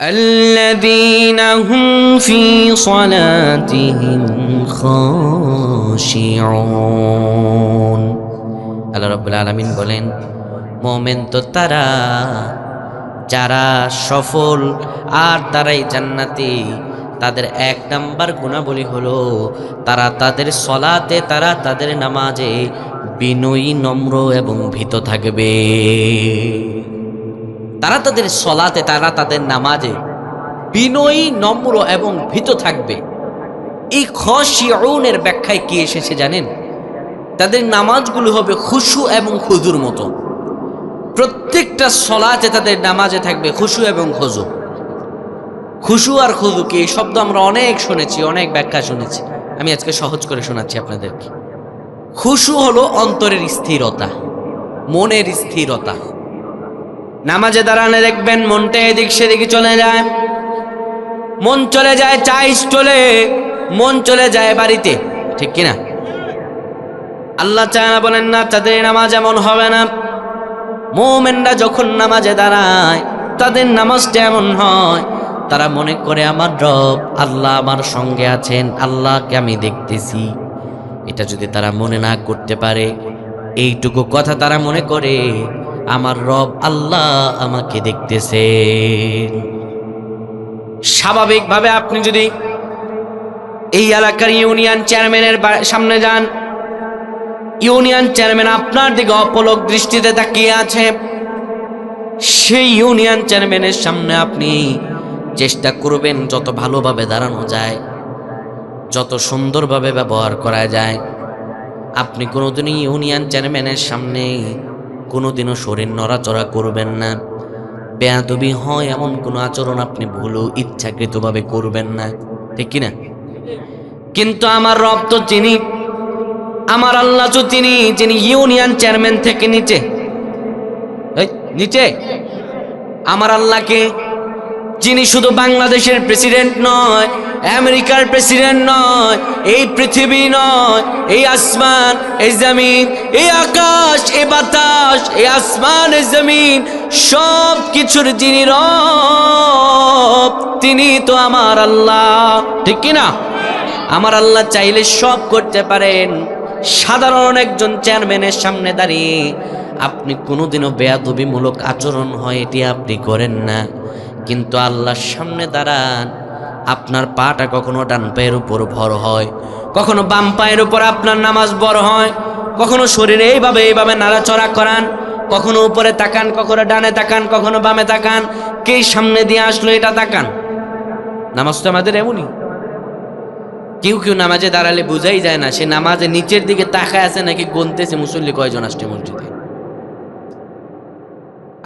الذين هم في صلاتهم خاشعون আল্লাহ রাব্বুল আলামিন বলেন মোমেন তো তারা যারা সফল আর তারাই জান্নাতি তাদের এক নাম্বার গুণাবলী হলো তারা তাদের সলাতে তারা তাদের নামাজে বিনয়ী নম্র এবং ভীত থাকবে তারা তাদের সলাতে, তারা তাদের নামাজে বিনয়ী, নম্র এবং ভীত থাকবে। এই খসিউনের ব্যাখ্যায় কি এসেছে জানেন? তাদের নামাজগুলো হবে খুশু এবং খুজুর মতো। প্রত্যেকটা সলাতে তাদের নামাজে থাকবে খুশু এবং খুজু খুশু আর খুজু কি? এই শব্দ আমরা অনেক শুনেছি, অনেক ব্যাখ্যা শুনেছি। আমি আজকে সহজ করে শোনাচ্ছি আপনাদেরকে। খুশু হলো অন্তরের স্থিরতা, মনের স্থিরতা। নামাজে দাঁড়ানে দেখবেন মনটা এদিক সেদিকে চলে যায়। মন চলে যায় চা স্টলে, মন চলে যায় বাড়িতে। ঠিক কিনা? আল্লাহ চায় না বলেন, না, তাদের নামাজ এমন হবে না। মোমেনরা যখন নামাজে দাঁড়ায়, তাদের নামাজটা এমন হয়, তারা মনে করে, আমার রব, আল্লাহ আমার সঙ্গে আছেন, আল্লাহকে আমি দেখতেছি। এটা যদি তারা মনে না করতে পারে, এইটুকু কথা তারা মনে করে আমার রব আল্লাহ আমাকে দেখতেছে। স্বাভাবিকভাবে আপনি যদি এই এলাকার ইউনিয়ন চেয়ারম্যানের সামনে যান, ইউনিয়ন চেয়ারম্যান আপনার দিকে অপলক দৃষ্টিতে তাকিয়ে আছে। সেই ইউনিয়ন চেয়ারম্যানের সামনে আপনি চেষ্টা করবেন যত ভালোভাবে দাঁড়ানো যায়, যত সুন্দরভাবে ব্যবহার করা যায়। আপনি কোনোদিনই ইউনিয়ন চেয়ারম্যানের সামনে কোনোদিনও শরীর নড়াচড়া করবেন না। বেয়াদবি হয় এমন কোনো আচরণ আপনি ভুলও ইচ্ছাকৃতভাবে করবেন না। ঠিক কিনা? কিন্তু আমার রব তো চিনি আমার আল্লাহ তো তিনি, যিনি ইউনিয়ন চেয়ারম্যান থেকে নিচে। নিচে? আমার আল্লাহকে যিনি শুধু বাংলাদেশের প্রেসিডেন্ট নয়, আমেরিকার প্রেসিডেন্ট নয়, এই পৃথিবী নয়, এই আসমান, এই জমিন, এই আকাশ, এ বাতাস এই আসমান এই জমিন সব কিছুর যিনি রব, তিনি তো আমার আল্লাহ। ঠিক কিনা? আমার আল্লাহ চাইলে সব করতে পারেন। সাধারণ একজন চেয়ারম্যানের সামনে দাঁড়িয়ে আপনি কোনোদিনও বেয়াদবিমূলক আচরণ হয়, এটি আপনি করেন না। কিন্তু আল্লাহর সামনে দাঁড়ান, আপনার পাটা কখনো ডান পায়ের উপর ভর হয়, কখনো বাম পায়ের উপর আপনার নামাজ বড় হয়, কখনো শরীরে এইভাবে এইভাবে নাড়াচড়া করান, কখনো উপরে তাকান, কখনো ডানে তাকান, কখনো বামে তাকান, কে সামনে দিয়ে আসলো এটা তাকান। নামাজ তো আমাদের এমনই। কেউ কেউ নামাজে দাঁড়ালে বোঝাই যায় না, সে নামাজে নিচের দিকে তাকায় আছে নাকি গনতেছে মুসল্লি কয়জন আসছে মসজিদে।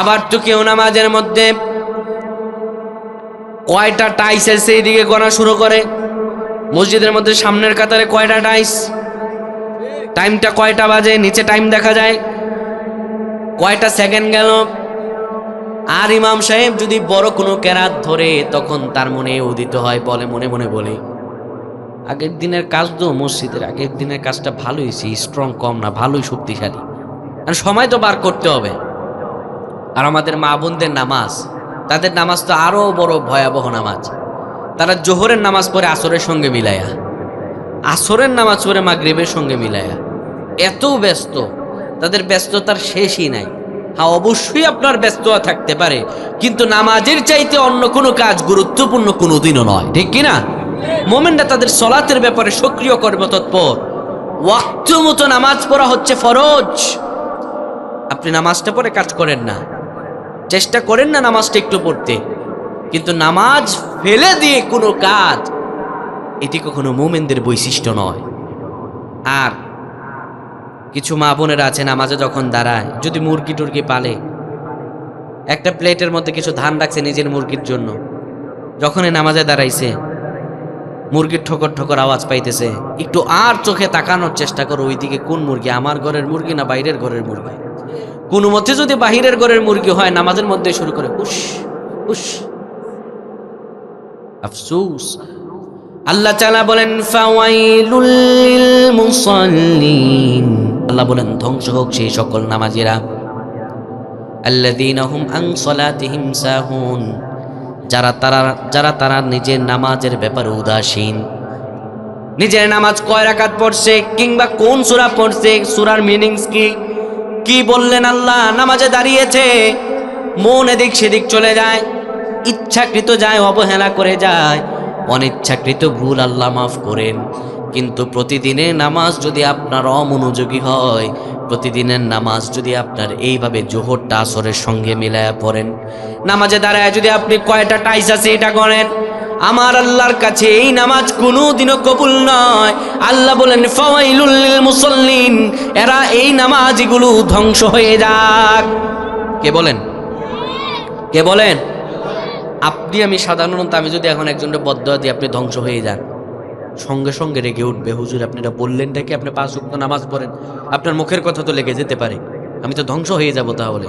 আবার তো কেউ নামাজের মধ্যে কয়টা টাইস আছে এইদিকে গড়া শুরু করে? মসজিদের মধ্যে সামনের কাতারে কয়টা টাইস টাইমটা কয়টা বাজে? নিচে টাইম দেখা যায়। কয়টা সেকেন্ড গেল? আর ইমাম সাহেব যদি বড় কোনো কেরাত ধরে, তখন তার মনে উদিত হয়, বলে, মনে মনে, বলে, আগের দিনের কাজ তো মসজিদের, আগের দিনের কাজটা ভালোই স্ট্রং কম না, ভালোই শক্তিশালী। আর সময় তো বার করতে হবে। আর আমাদের মা বোনদের নামাজ তাদের নামাজ তো আরও বড় ভয়াবহ নামাজ। তারা জোহরের নামাজ পড়ে আসরের সঙ্গে মিলায়া। আসরের নামাজ পড়ে মাগরিবের সঙ্গে মিলায়া। এত ব্যস্ত, তাদের ব্যস্ততার শেষই নাই। হ্যাঁ অবশ্যই আপনার ব্যস্ততা থাকতে পারে, কিন্তু নামাজের চাইতে অন্য কোনো কাজ গুরুত্বপূর্ণ কোনোদিনও নয়, ঠিক কিনা মোমেনরা তাদের সলাতের ব্যাপারে সক্রিয় কর্মতৎপর ওয়াক্ত মতো নামাজ পড়া হচ্ছে ফরজ। আপনি নামাজটা পড়ে কাজ করেন না। চেষ্টা করেন না নামাজটা একটু পড়তে। কিন্তু নামাজ ফেলে দিয়ে কোনো কাজ, এটি কখনো মোমেনদের বৈশিষ্ট্য নয়। আর কিছু মা বোনেরা আছে নামাজে যখন দাঁড়ায়, যদি মুরগি টুরগি পালে, একটা প্লেটের মধ্যে কিছু ধান রাখছে নিজের মুরগির জন্য। যখনই নামাজে দাঁড়াইছে, মুরগির ঠোকর ঠোকর আওয়াজ পাইতেছে, একটু আর চোখে তাকানোর চেষ্টা করো, ওইদিকে কোন মুরগি, আমার ঘরের মুরগি না বাইরের ঘরের মুরগি? কোনো মতে যদি বাহিরের ঘরের মুরগি হয়, নামাজের মধ্যে শুরু করে, উস উস। আফসুস। আল্লাহ চালা বলেন লিল আল্লাহ বলেন, ধ্বংস হোক সেই সকল নামাজিরা। আল্লাযীনা হুম আন সালাতিহিম সাহুন। যারা তারা যারা তারা নিজের নামাজের ব্যাপারে উদাসীন। নিজের নামাজ কয় রাকাত পড়ছে, কিংবা কোন সূরা পড়ছে, সুরার মিনিংস কি? কি বললেন আল্লাহ? নামাজে দাঁড়িয়েছে। মন এদিক সেদিক চলে যায়। ইচ্ছাকৃত যায়, অবহেলা করে যায়। অনিচ্ছাকৃত ভুল আল্লাহ মাফ করেন। কিন্তু প্রতিদিনের নামাজ যদি আপনার অমনোযোগী হয়, প্রতিদিনের নামাজ যদি আপনার এইভাবে জোহরটা আসরের সঙ্গে মিলায়া পড়েন। নামাজে দাঁড়ায় যদি আপনি কয়টা টাইস আছে এটা করেন? আমার আল্লাহর কাছে এই নামাজ কোনোদিনও কবুল নয়। আল্লাহ বলেন, ফাওয়াইলুল লিল মুসাল্লিন এরা এই নামাজগুলো ধ্বংস হয়ে যাক। কে বলেন? কে বলেন? আপনি আমি সাধারণত আমি যদি এখন একজনের বদয়া দিই, আপনি ধ্বংস হয়ে যান। সঙ্গে সঙ্গে রেগে উঠবে। হুজুর, আপনি এটা বললেন নাকি আপনি পাঁচ উক্ত নামাজ পড়েন। আপনার মুখের কথা তো লেগে যেতে পারে। আমি তো ধ্বংস হয়ে যাব তাহলে।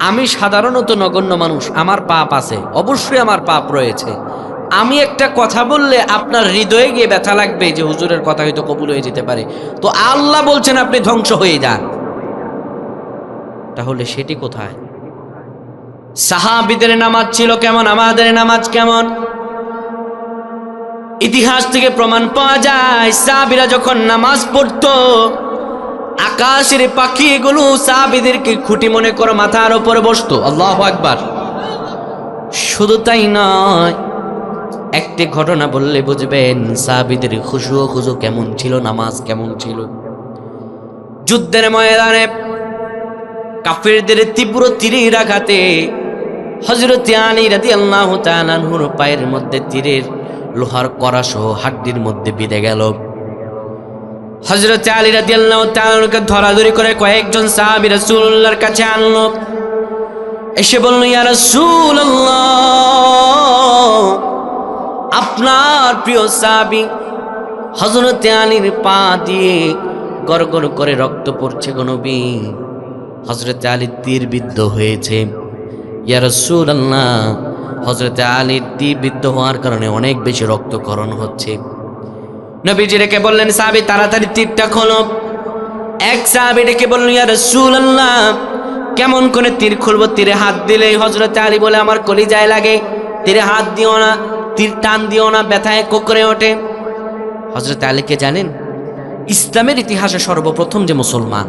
আমি সাধারণত নগণ্য মানুষ। আমার পাপ আছে। অবশ্যই আমার পাপ রয়েছে। আমি একটা কথা বললে আপনার হৃদয়ে গিয়ে ব্যথা লাগবে যে হুজুরের কথা হয়তো কবুল হয়ে যেতে পারে। তো আল্লাহ বলছেন আপনি ধ্বংস হয়ে যান। তাহলে সেটি কোথায়? সাহাবিদের নামাজ ছিল কেমন? আমাদের নামাজ কেমন? ইতিহাস থেকে প্রমাণ পাওয়া যায়, সাহাবিরা যখন নামাজ পড়তো, আকাশের পাখি এগুলো সাহাবিদেরকে খুঁটি মনে করে মাথার ওপরে বসতো। আল্লাহ একবার শুধু তাই নয় একটি ঘটনা বললে বুঝবেন সাহাবিদের খুশু খুশু কেমন ছিল, নামাজ কেমন ছিল। যুদ্ধের ময়দানে কাফেরদের তীব্র তীরের আঘাতে হজরত আলী রাদি আল্লাহ তালানহুর পায়ের মধ্যে তীরের লোহার করাসহ হাড্ডির মধ্যে বিঁধে গেল। হজরত আলী রাদি আল্লাহ তালানহুকে ধরাধরি করে কয়েকজন সাহাবি রাসূলুল্লাহর কাছে আনলো। এসে বলল, ইয়া রাসূলুল্লাহ! আপনার প্রিয় সাহাবি হজরত আলীর পা দিয়ে গড় করে রক্ত পড়ছে গনবী হজরত আলী তীর বিদ্ধ হয়েছে। ইয়া রাসূলুল্লাহ হজরত আলীর তীর বিদ্ধ হওয়ার কারণে অনেক বেশি রক্তকরণ হচ্ছে। নবীজি রেখে বললেন, সাহাবি, তাড়াতাড়ি তীরটা খোলো। এক সাহাবি ডেকে বললেন, ইয়া রাসূলুল্লাহ, কেমন করে তীর খুলবো? তীরে হাত দিলে হজরত আলী বলে, আমার কলিজায় লাগে। তীরে হাত দিও না। তীর টান দিও না, ব্যথায় কোকরে ওঠে। হজরত আলীকে জানেন? ইসলামের ইতিহাসে সর্বপ্রথম যে মুসলমান,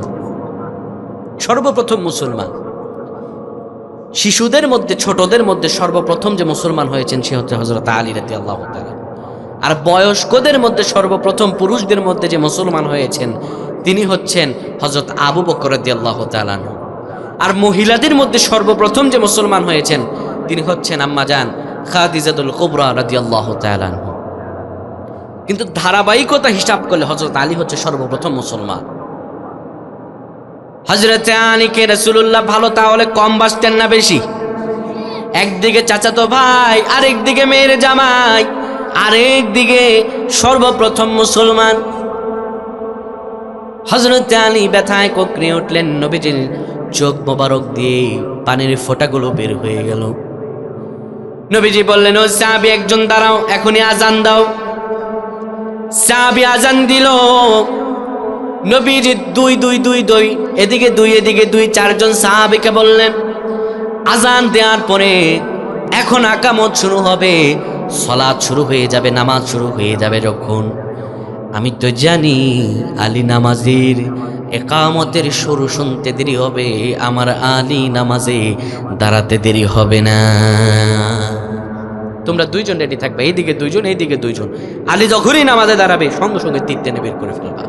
সর্বপ্রথম মুসলমান, শিশুদের মধ্যে, ছোটদের মধ্যে সর্বপ্রথম যে মুসলমান হয়েছেন সে হচ্ছে হজরত আলী রাতি আল্লাহ আর বয়স্কদের মধ্যে সর্বপ্রথম পুরুষদের মধ্যে যে মুসলমান হয়েছেন, তিনি হচ্ছেন হজরত আবু বকর রাদি আল্লাহ তালানহ আর মহিলাদের মধ্যে সর্বপ্রথম যে মুসলমান হয়েছেন, তিনি হচ্ছেন আম্মা আম্মাজান খাদিজাদুল কুবরা রাদি আল্লাহ কিন্তু ধারাবাহিকতা হিসাব করলে হজরত আলী হচ্ছে সর্বপ্রথম মুসলমান। হজরত আলীকে রসুল্লাহ ভালো তাহলে কম বাসতেন না বেশি? একদিকে চাচাতো ভাই আরেক দিকে মেয়ের জামাই আরেক দিকে সর্বপ্রথম মুসলমান। হজরত আলী ব্যথায় কোকড়ে উঠলেন, নবীজির চোখ মোবারক দিয়ে পানির ফোঁটাগুলো বের হয়ে গেল। নবীজি বললেন, ও সাহাবি, একজন দাঁড়াও, এখনই আজান দাও। সাহাবি আজান দিল। নবীজি দুই দুই দুই দুই, এদিকে দুই এদিকে দুই, চারজন সাহাবিকে বললেন আজান দেওয়ার পরে এখন আকামত শুরু হবে, সলাৎ শুরু হয়ে যাবে, নামাজ শুরু হয়ে যাবে যখন আমি তো জানি আলী নামাজের একামতের শুরু শুনতে দেরি হবে, আমার আলী নামাজে দাঁড়াতে দেরি হবে না। তোমরা দুইজন রেডি থাকবে, এইদিকে দুইজন এইদিকে দুইজন। আলী যখনই নামাজে দাঁড়াবে, সঙ্গে সঙ্গে তীর টেনে বের করে ফেলবা।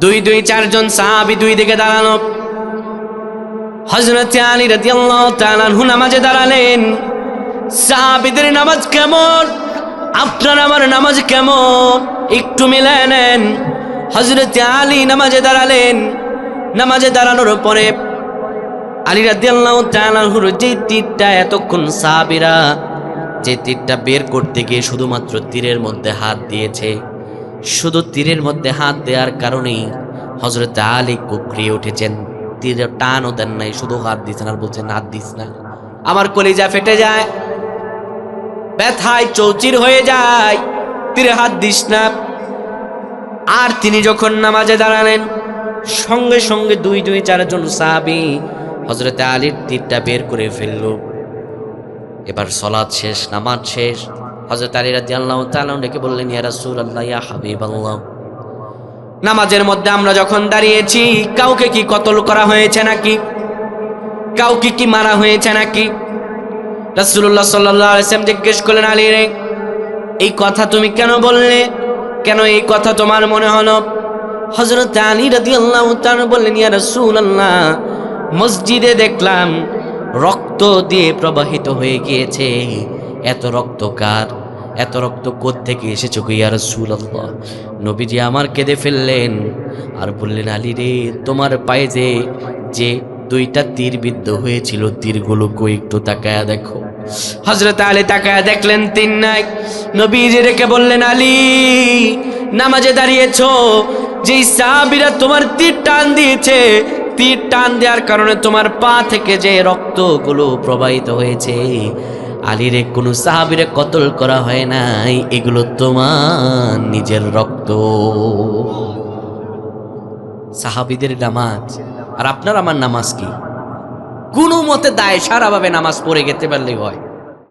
দুই দুই, চারজন সাহাবি দুই দিকে দাঁড়ানো হজরত আলী তাআলা আনহু নামাজে দাঁড়ালেন। সাহাবিদের নামাজ কেমন? আপনার আমার নামাজ কেমন? একটু মিলায় নেন। হজরত আলী নামাজে দাঁড়ালেন। নামাজে দাঁড়ানোর পরে আলী রাদিয়াল্লাহু তাআলা আনহুর যে তীরটা এতক্ষণ সাহাবীরা যে তীরটা বের করতে গিয়ে শুধুমাত্র তীরের মধ্যে হাত দিয়েছে, শুধু তীরের মধ্যে হাত দেওয়ার কারণেই হজরত আলী কুকরিয়ে উঠেছেন। তীর টানও দেন নাই, শুধু হাত দিয়েছেন আর বলছেন, হাত দিস না। আমার কলিজা ফেটে যায়, ব্যথায় চৌচির হয়ে যায়, তীরে হাত দিস না। আর তিনি যখন নামাজে দাঁড়ালেন, সঙ্গে সঙ্গে দুই দুই চারজন সাহাবি হজরত আলীর তীরটা বের করে ফেলল। এবার সলাদ শেষ, নামাজ শেষ। হজরত আলী রাজি আল্লাহ তালাম ডেকে বললেন, ইয়া রাসূল আল্লাহ ইয়া হাবিব আল্লাহ নামাজের মধ্যে আমরা যখন দাঁড়িয়েছি, কাউকে কি কতল করা হয়েছে নাকি? কাউকে কি মারা হয়েছে নাকি? আলাইহি ওয়াসাল্লাম জিজ্ঞেস করলেন, আলী রে, এই কথা তুমি কেন বললে? কেন এই কথা তোমার মনে হলো? হজরত আলী রাদিয়াল্লাহু তাআলা বললেন, ইয়া রাসূলুল্লাহ মসজিদে দেখলাম রক্ত দিয়ে প্রবাহিত হয়ে গিয়েছে। এত রক্ত কার? এত রক্ত থেকে এসেছে ইয়া রাসূলুল্লাহ? নবীজি আমার কেঁদে ফেললেন আর বললেন, আলী রে, তোমার পায়ে যে যে দুইটা তীর বিদ্ধ হয়েছিল তীরগুলো কই একটু তাকায়া দেখো। হজরত আলী তাকায়া দেখলেন তিন নাই। নবীজি রেখে বললেন, আলী, নামাজে দাঁড়িয়েছ যে সাহাবীরা তোমার তীর টান দিয়েছে তীর টান দেওয়ার কারণে তোমার পা থেকে যে রক্তগুলো প্রবাহিত হয়েছে, আলীরে কোনো সাহাবিরে কতল করা হয় নাই, এগুলো তোমার নিজের রক্ত। সাহাবিদের নামাজ, আর আপনার আমার নামাজ কি? কোনো মতে দায় সারাভাবে নামাজ পড়ে গেতে পারলেই হয়।